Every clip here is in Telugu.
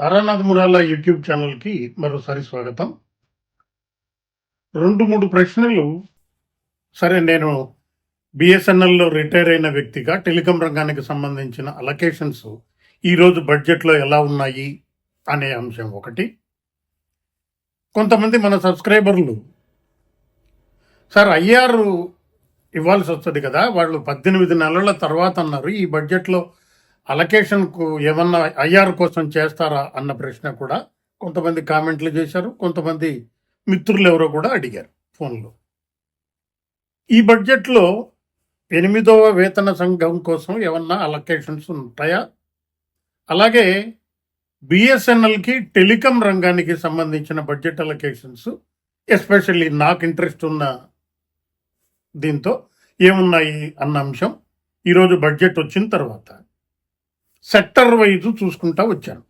తారానాథ్ మురాల యూట్యూబ్ ఛానల్కి మరోసారి స్వాగతం. రెండు మూడు ప్రశ్నలు. సరే నేను బిఎస్ఎన్ఎల్లో రిటైర్ అయిన వ్యక్తిగా టెలికాం రంగానికి సంబంధించిన అలొకేషన్స్ ఈరోజు బడ్జెట్లో ఎలా ఉన్నాయి అనే అంశం ఒకటి. కొంతమంది మన సబ్స్క్రైబర్లు సార్ ఐఆర్ ఇవ్వాల్సి వస్తుంది కదా వాళ్ళు పద్దెనిమిది నెలల తర్వాత అన్నారు ఈ బడ్జెట్లో అలొకేషన్కు ఏమన్నా ఐఆర్ కోసం చేస్తారా అన్న ప్రశ్న కూడా కొంతమంది కామెంట్లు చేశారు కొంతమంది మిత్రులు ఎవరో కూడా అడిగారు ఫోన్లో. ఈ బడ్జెట్లో ఎనిమిదవ వేతన సంఘం కోసం ఏమన్నా అలొకేషన్స్ ఉంటాయా? అలాగే బిఎస్ఎన్ఎల్కి టెలికాం రంగానికి సంబంధించిన బడ్జెట్ అలొకేషన్స్ ఎస్పెషల్లీ నాకు ఇంట్రెస్ట్ ఉన్న దీంతో ఏమున్నాయి అన్న అంశం ఈరోజు బడ్జెట్ వచ్చిన తర్వాత. సెక్టర్ వైజ్ చూసుకుంటా వచ్చాను.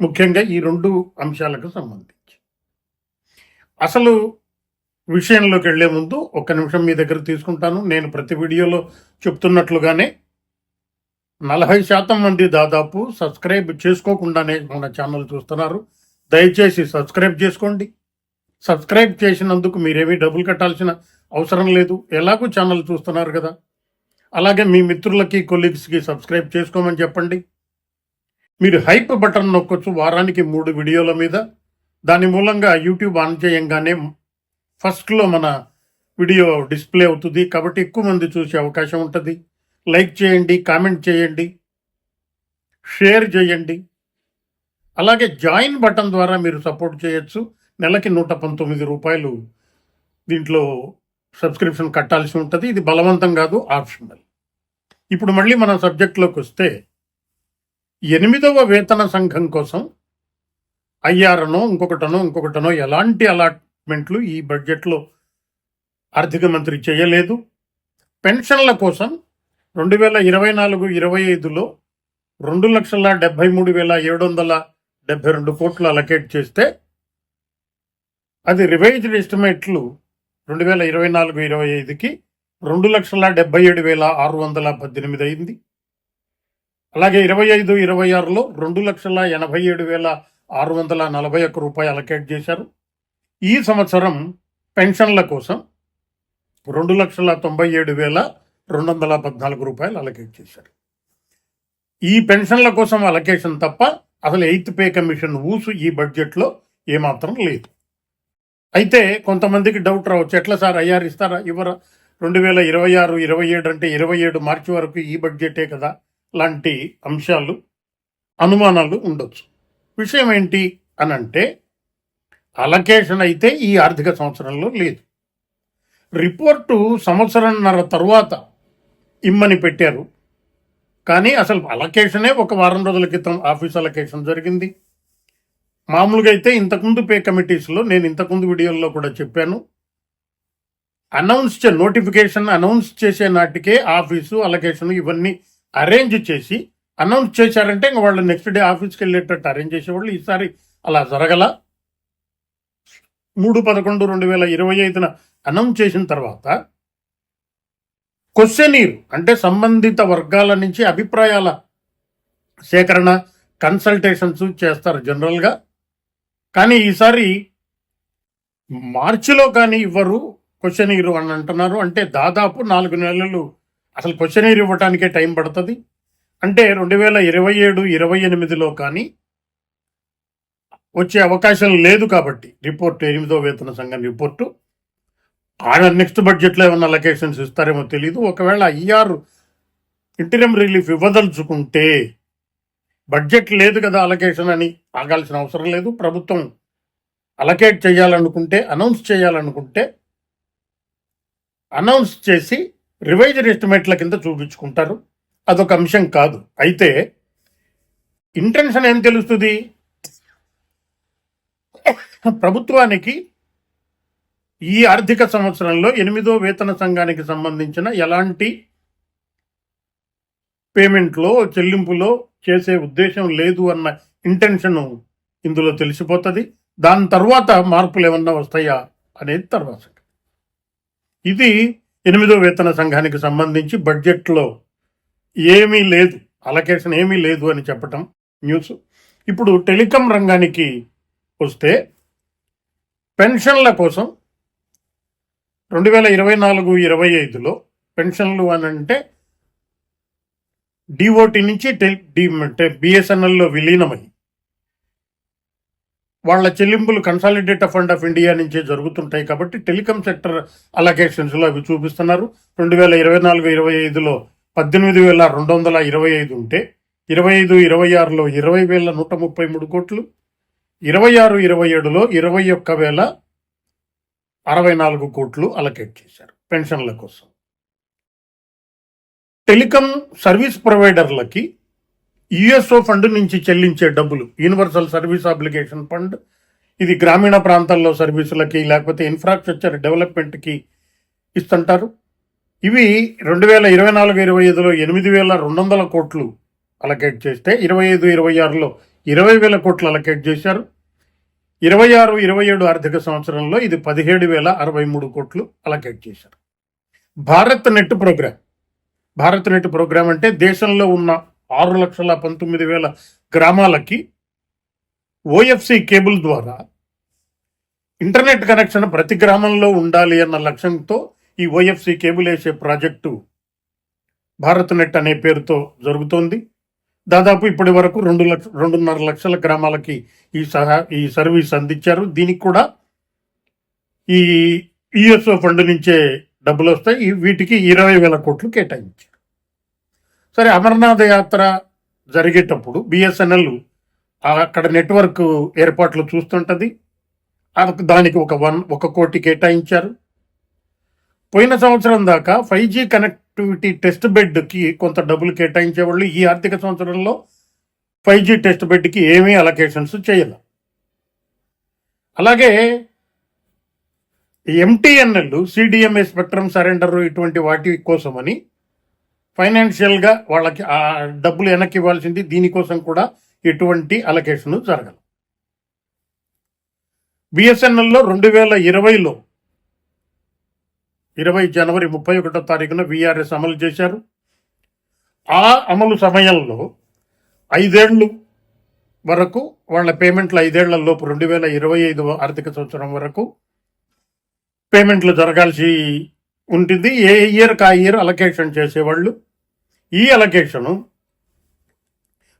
ముఖ్యంగా ఈ రెండు అంశాలకు సంబంధించి. అసలు విషయంలోకి వెళ్ళే ముందు ఒక్క నిమిషం మీ దగ్గర తీసుకుంటాను. నేను ప్రతి వీడియోలో చెప్తున్నట్లుగానే నలభై శాతం మంది దాదాపు సబ్స్క్రైబ్ చేసుకోకుండానే మన ఛానల్ చూస్తున్నారు. దయచేసి సబ్స్క్రైబ్ చేసుకోండి. సబ్స్క్రైబ్ చేసినందుకు మీరేమీ డబ్బులు కట్టాల్సిన అవసరం లేదు. ఎలాగూ ఛానల్ చూస్తున్నారు కదా. అలాగే మీ మిత్రులకి కొలీగ్స్కి సబ్స్క్రైబ్ చేసుకోమని చెప్పండి. మీరు హైప్ బటన్ నొక్కొచ్చు వారానికి మూడు వీడియోల మీద. దాని మూలంగా యూట్యూబ్ ఆన్ చేయంగానే ఫస్ట్లో మన వీడియో డిస్ప్లే అవుతుంది. కాబట్టి ఎక్కువ మంది చూసే అవకాశం ఉంటుంది. లైక్ చేయండి కామెంట్ చేయండి షేర్ చేయండి. అలాగే జాయిన్ బటన్ ద్వారా మీరు సపోర్ట్ చేయొచ్చు. నెలకి నూట పంతొమ్మిది రూపాయలు దీంట్లో సబ్స్క్రిప్షన్ కట్టాల్సి ఉంటుంది. ఇది బలవంతం కాదు ఆప్షనల్. ఇప్పుడు మళ్ళీ మన సబ్జెక్ట్లోకి వస్తే ఎనిమిదవ వేతన సంఘం కోసం ఐఆర్నో ఇంకొకటనో ఇంకొకటనో ఎలాంటి అలాట్మెంట్లు ఈ బడ్జెట్లో ఆర్థిక మంత్రి చేయలేదు. పెన్షన్ల కోసం రెండు వేల ఇరవై నాలుగు ఇరవై ఐదులో రెండు లక్షల డెబ్బై మూడు వేల ఏడు వందల డెబ్బై రెండు కోట్లు అలకేట్ చేస్తే అది రివైజ్డ్ ఎస్టిమేట్లు రెండు వేల ఇరవై నాలుగు ఇరవై ఐదుకి రెండు లక్షల డెబ్బై ఏడు వేల ఆరు వందల పద్దెనిమిది అయింది. అలాగే ఇరవై ఐదు ఇరవై ఆరులో రెండు లక్షల ఎనభై ఏడు వేల ఆరు వందల నలభై ఒక్క రూపాయలు అలకేట్ చేశారు. ఈ సంవత్సరం పెన్షన్ల కోసం రెండు లక్షల తొంభై ఏడు వేల రెండు వందల పద్నాలుగు రూపాయలు అలకేట్ చేశారు. ఈ పెన్షన్ల కోసం అలకేషన్ తప్ప అసలు ఎయిత్ పే కమిషన్ ఊసు ఈ బడ్జెట్లో ఏమాత్రం లేదు. అయితే కొంతమందికి డౌట్ రావచ్చు ఎట్లా సార్ అయ్యారు ఇస్తారా ఇవ్వరా? రెండు వేల ఇరవై ఆరు ఇరవై ఏడు అంటే ఇరవై ఏడు మార్చి వరకు ఈ బడ్జెటే కదా? లాంటి అంశాలు అనుమానాలు ఉండొచ్చు. విషయం ఏంటి అని అంటే అలకేషన్ అయితే ఈ ఆర్థిక సంవత్సరంలో లేదు. రిపోర్టు సంవత్సరంన్నర తర్వాత ఇమ్మని పెట్టారు. కానీ అసలు అలకేషనే ఒక వారం రోజుల క్రితం ఆఫీస్ అలకేషన్ జరిగింది. మామూలుగా అయితే ఇంతకుముందు పే కమిటీస్లో నేను ఇంతకుముందు వీడియోల్లో కూడా చెప్పాను. అనౌన్స్ చే నోటిఫికేషన్ అనౌన్స్ చేసే నాటికే ఆఫీసు అలొకేషన్ ఇవన్నీ అరేంజ్ చేసి అనౌన్స్ చేశారంటే ఇంక వాళ్ళు నెక్స్ట్ డే ఆఫీస్కి వెళ్ళేటట్టు అరేంజ్ చేసేవాళ్ళు. ఈసారి అలా జరగల. మూడు పదకొండు రెండు వేల ఇరవై ఐదున అనౌన్స్ చేసిన తర్వాత క్వశ్చనీర్ అంటే సంబంధిత వర్గాల నుంచి అభిప్రాయాల సేకరణ కన్సల్టేషన్స్ చేస్తారు జనరల్గా కానీ ఈసారి మార్చిలో కానీ ఇవ్వరు. క్వశ్చనీర్ అని అంటున్నారు. అంటే దాదాపు నాలుగు నెలలు అసలు క్వశ్చనీర్ ఇవ్వటానికే టైం పడుతుంది. అంటే రెండు వేల ఇరవై ఏడు ఇరవై ఎనిమిదిలో కానీ వచ్చే అవకాశం లేదు కాబట్టి రిపోర్ట్ ఎనిమిదో వేతన సంఘం రిపోర్టు. ఆయన నెక్స్ట్ బడ్జెట్లో ఏమన్నా లొకేషన్స్ ఇస్తారేమో తెలియదు ఒకవేళ ఐఆర్ ఇంటీరియం రిలీఫ్ ఇవ్వదలుచుకుంటే బడ్జెట్ లేదు కదా అలొకేషన్ అని ఆగాల్సిన అవసరం లేదు. ప్రభుత్వం అలొకేట్ చేయాలనుకుంటే అనౌన్స్ చేయాలనుకుంటే అనౌన్స్ చేసి రివైజర్ ఎస్టిమేట్ల కింద చూపించుకుంటారు. అదొక అంశం కాదు. అయితే ఇంటెన్షన్ ఏం తెలుస్తుంది? ప్రభుత్వానికి ఈ ఆర్థిక సంవత్సరంలో ఎనిమిదో వేతన సంఘానికి సంబంధించిన ఎలాంటి పేమెంట్లో చెల్లింపులో చేసే ఉద్దేశం లేదు అన్న ఇంటెన్షన్ ఇందులో తెలిసిపోతుంది. దాని తర్వాత మార్పులు ఏమన్నా వస్తాయా అనేది తర్వాత ఇది ఎనిమిదో వేతన సంఘానికి సంబంధించి బడ్జెట్లో ఏమీ లేదు. అలకేషన్ ఏమీ లేదు అని చెప్పటం న్యూస్. ఇప్పుడు టెలికాం రంగానికి వస్తే పెన్షన్ల కోసం రెండు వేల ఇరవై నాలుగు ఇరవై ఐదులో పెన్షన్లు అని అంటే డిఓటి నుంచి టెల్ డి అంటే బిఎస్ఎన్ఎల్లో విలీనమై వాళ్ళ చెల్లింపులు కన్సాలిడేట్ ఫండ్ ఆఫ్ ఇండియా నుంచే జరుగుతుంటాయి కాబట్టి టెలికాం సెక్టర్ అలొకేషన్స్లో అవి చూపిస్తున్నారు. రెండు వేల ఇరవై నాలుగు ఇరవై ఐదులో పద్దెనిమిది వేల రెండు వందల ఇరవై ఐదు ఉంటే ఇరవై ఐదు ఇరవై ఆరులో ఇరవై వేల నూట ముప్పై మూడు కోట్లు ఇరవై ఆరు ఇరవై ఏడులో ఇరవై ఒక్క వేల అరవై నాలుగు కోట్లు అలకేట్ చేశారు పెన్షన్ల కోసం. టెలికాం సర్వీస్ ప్రొవైడర్లకి యుఎస్ఓ ఫండ్ నుంచి చెల్లించే డబ్బులు యూనివర్సల్ సర్వీస్ అప్లికేషన్ ఫండ్ ఇది గ్రామీణ ప్రాంతాల్లో సర్వీసులకి లేకపోతే ఇన్ఫ్రాస్ట్రక్చర్ డెవలప్మెంట్కి ఇస్తుంటారు. ఇవి రెండు వేల ఇరవై నాలుగు ఇరవై ఐదులో ఎనిమిది వేల రెండు వందల కోట్లు అలకేట్ చేస్తే ఇరవై ఐదు ఇరవై ఆరులో ఇరవై వేల కోట్లు అలకేట్ చేశారు. ఇరవై ఆరు ఇరవై ఏడు ఆర్థిక సంవత్సరంలో ఇది పదిహేడు వేల అరవై మూడు కోట్లు అలకేట్ చేశారు. Bharat net program. Bharat net program అంటే దేశంలో ఉన్న ఆరు లక్షల పంతొమ్మిది వేల గ్రామాలకి ఓఎఫ్సి కేబుల్ ద్వారా ఇంటర్నెట్ కనెక్షన్ ప్రతి గ్రామంలో ఉండాలి అన్న లక్ష్యంతో ఈ ఓఎఫ్సి కేబుల్ వేసే ప్రాజెక్టు భారత్ నెట్ అనే పేరుతో జరుగుతోంది. దాదాపు ఇప్పటి వరకు రెండు లక్ష రెండున్నర లక్షల గ్రామాలకి ఈ సహా ఈ సర్వీస్ అందించారు. దీనికి కూడా ఈ ఈఎస్ఓ ఫండ్ నుంచే డబ్బులు వస్తాయి. వీటికి ఇరవై వేల కోట్లు కేటాయించారు. సరే అమర్నాథ్ యాత్ర జరిగేటప్పుడు బిఎస్ఎన్ఎల్ అక్కడ నెట్వర్క్ ఏర్పాట్లు చూస్తుంటుంది. దానికి ఒక వన్ ఒక కోటి కేటాయించారు. పోయిన సంవత్సరం దాకా ఫైవ్ జీ కనెక్టివిటీ టెస్ట్ బెడ్కి కొంత డబ్బులు కేటాయించేవాళ్ళు. ఈ ఆర్థిక సంవత్సరంలో ఫైవ్ జీ టెస్ట్ బెడ్కి ఏమీ అలొకేషన్స్ చేయాలి. అలాగే ఎంటీఎన్ఎల్ సిడిఎంఏ స్పెక్ట్రమ్ సరెండర్ ఇటువంటి వాటి కోసమని ఫైనాన్షియల్గా వాళ్ళకి ఆ డబ్బులు వెనక్కి ఇవ్వాల్సింది దీనికోసం కూడా ఎటువంటి అలకేషన్ జరగదు. బిఎస్ఎన్ఎల్లో రెండు వేల ఇరవైలో ఇరవై జనవరి ముప్పై ఒకటో తారీఖున విఆర్ఎస్ అమలు చేశారు. ఆ అమలు సమయంలో ఐదేళ్ళు వరకు వాళ్ళ పేమెంట్లు ఐదేళ్ళ లోపు రెండు వేల ఇరవై ఐదు ఆర్థిక సంవత్సరం వరకు పేమెంట్లు జరగాల్సి ఉంటుంది. ఏ ఇయర్కి ఆ ఇయర్ అలొకేషన్ చేసేవాళ్ళు ఈ అలొకేషను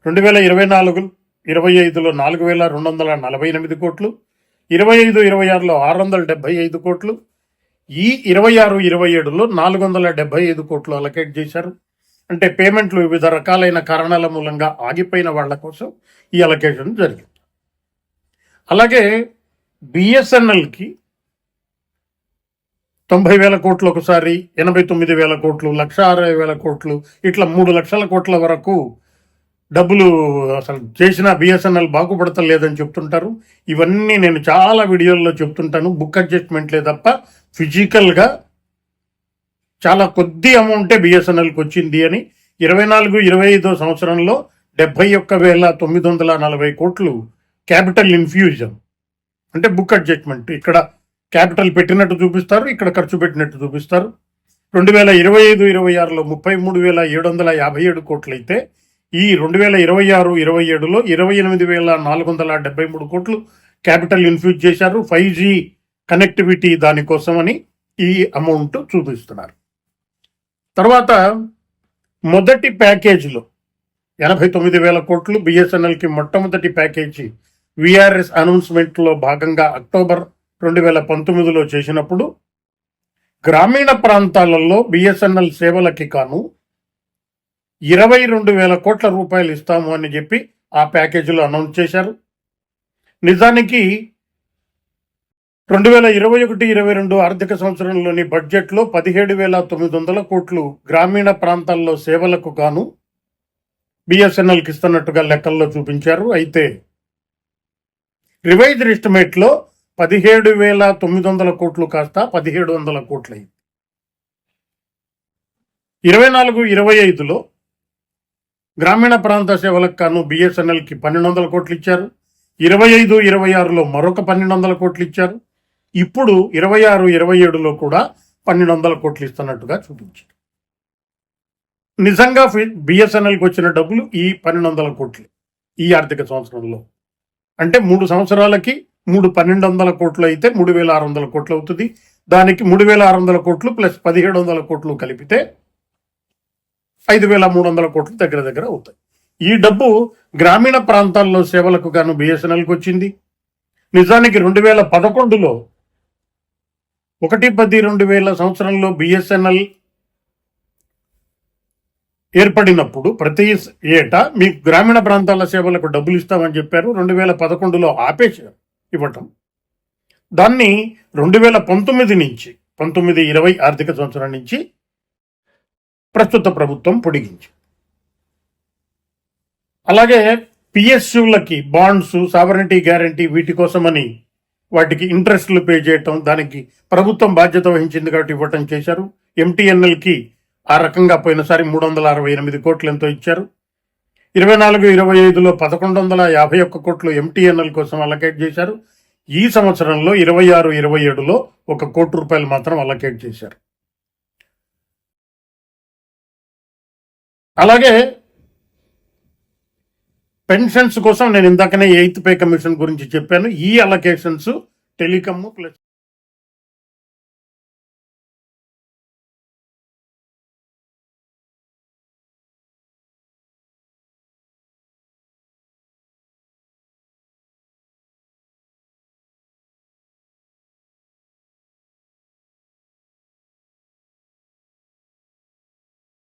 రెండు వేల ఇరవై నాలుగు ఇరవై ఐదులో నాలుగు వేల రెండు వందల నలభై ఎనిమిది కోట్లు ఇరవై ఐదు ఇరవై ఆరులో ఆరు వందల డెబ్బై ఐదు కోట్లు ఈ ఇరవై ఆరు ఇరవై ఏడులో నాలుగు వందల డెబ్బై ఐదు కోట్లు అలొకేట్ చేశారు. అంటే పేమెంట్లు వివిధ రకాలైన కారణాల మూలంగా ఆగిపోయిన వాళ్ళ కోసం ఈ అలొకేషన్ జరిగింది. అలాగే బిఎస్ఎన్ఎల్కి తొంభై వేల కోట్లు ఒకసారి ఎనభై తొమ్మిది వేల కోట్లు లక్ష అరవై వేల కోట్లు ఇట్లా మూడు లక్షల కోట్ల వరకు డబ్బులు అసలు చేసిన బిఎస్ఎన్ఎల్ బాగుపడతలేదని చెప్తుంటారు. ఇవన్నీ నేను చాలా వీడియోల్లో చెప్తుంటాను. బుక్ అడ్జస్ట్మెంట్లే తప్ప ఫిజికల్గా చాలా కొద్ది అమౌంటే బిఎస్ఎన్ఎల్కి వచ్చింది అని ఇరవై నాలుగు ఇరవై ఐదో సంవత్సరంలో డెబ్బై ఒక్క వేల తొమ్మిది వందల నలభై కోట్లు క్యాపిటల్ ఇన్ఫ్యూజన్. అంటే బుక్ అడ్జస్ట్మెంట్ ఇక్కడ క్యాపిటల్ పెట్టినట్టు చూపిస్తారు ఇక్కడ ఖర్చు పెట్టినట్టు చూపిస్తారు. రెండు వేల ఇరవై ఐదు ఇరవై ఆరులో ముప్పై మూడు వేల ఏడు వందల యాభై ఏడు కోట్లయితే ఈ రెండు వేల ఇరవై ఆరు ఇరవై ఏడులో ఇరవై ఎనిమిది వేల నాలుగు వందల డెబ్బై మూడు కోట్లు క్యాపిటల్ ఇన్ఫ్యూజ్ చేశారు. ఫైవ్ జీ కనెక్టివిటీ దానికోసమని ఈ అమౌంట్ చూపిస్తున్నారు. తర్వాత మొదటి ప్యాకేజీలో ఎనభై తొమ్మిది వేల కోట్లు బిఎస్ఎన్ఎల్కి మొట్టమొదటి ప్యాకేజీ విఆర్ఎస్ అనౌన్స్మెంట్లో భాగంగా అక్టోబర్ రెండు వేల పంతొమ్మిదిలో చేసినప్పుడు గ్రామీణ ప్రాంతాలలో బిఎస్ఎన్ఎల్ సేవలకి కాను ఇరవై రెండు వేల కోట్ల రూపాయలు ఇస్తాము అని చెప్పి ఆ ప్యాకేజీలో అనౌన్స్ చేశారు. నిజానికి రెండు వేల ఇరవై ఒకటి ఇరవై రెండు ఆర్థిక సంవత్సరంలోని బడ్జెట్లో పదిహేడు వేల తొమ్మిది వందల కోట్లు గ్రామీణ ప్రాంతాల్లో సేవలకు గాను బిఎస్ఎన్ఎల్కి ఇస్తున్నట్టుగా లెక్కల్లో చూపించారు. అయితే రివైజ్డ్ ఎస్టిమేట్లో పదిహేడు వేల తొమ్మిది వందల కోట్లు కాస్త పదిహేడు వందల కోట్లు అయింది ఇరవై నాలుగు ఇరవై ఐదులో గ్రామీణ ప్రాంత సేవలకు కాను బిఎస్ఎన్ఎల్కి పన్నెండు వందల కోట్లు ఇచ్చారు ఇరవై ఐదు ఇరవై ఆరులో మరొక పన్నెండు వందల కోట్లు ఇచ్చారు ఇప్పుడు ఇరవై ఆరు ఇరవై ఏడులో కూడా పన్నెండు వందల కోట్లు ఇస్తున్నట్టుగా చూపించారు. నిజంగా బిఎస్ఎన్ఎల్కి వచ్చిన డబ్బులు ఈ పన్నెండు వందల కోట్లు ఈ ఆర్థిక సంవత్సరంలో. అంటే మూడు సంవత్సరాలకి మూడు పన్నెండు వందల కోట్లు అయితే మూడు వేల ఆరు వందల కోట్లు అవుతుంది. దానికి మూడు వేల ఆరు వందల కోట్లు ప్లస్ పదిహేడు వందల కోట్లు కలిపితే ఐదు వేల మూడు వందల కోట్లు దగ్గర దగ్గర అవుతాయి. ఈ డబ్బు గ్రామీణ ప్రాంతాల్లో సేవలకు గాను బిఎస్ఎన్ఎల్కి వచ్చింది. నిజానికి రెండు వేల పదకొండులో ఒకటి పది రెండు వేల సంవత్సరంలో బిఎస్ఎన్ఎల్ ఏర్పడినప్పుడు ప్రతి ఏటా మీకు గ్రామీణ ప్రాంతాల సేవలకు డబ్బులు ఇస్తామని చెప్పారు. రెండు వేల పదకొండులో ఆపేశారు. ఇవ్వటం. దాన్ని రెండు వేల పంతొమ్మిది నుంచి పంతొమ్మిది ఇరవై ఆర్థిక సంవత్సరం నుంచి ప్రస్తుత ప్రభుత్వం పొడిగించి అలాగే పిఎస్యులకి బాండ్స్ సావరిటీ గ్యారంటీ వీటి కోసమని వాటికి ఇంట్రెస్ట్లు పే చేయటం దానికి ప్రభుత్వం బాధ్యత వహించింది కాబట్టి ఇవ్వటం చేశారు. ఎంటీఎన్ఎల్కి ఆ రకంగా పోయినసారి మూడు వందల అరవై ఎనిమిది కోట్లు ఎంతో ఇచ్చారు. ఇరవై నాలుగు ఇరవై ఐదులో పదకొండు వందల యాభై ఒక్క కోట్లు ఎంటీఎన్ఎల్ కోసం అలకేట్ చేశారు. ఈ సంవత్సరంలో ఇరవై ఆరు ఇరవై ఏడులో ఒక కోటి రూపాయలు మాత్రం అలకేట్ చేశారు. అలాగే పెన్షన్స్ కోసం నేను ఇందాకనే ఎయిత్ పే కమిషన్ గురించి చెప్పాను. ఈ అలకేషన్స్ టెలికమ్ ప్లస్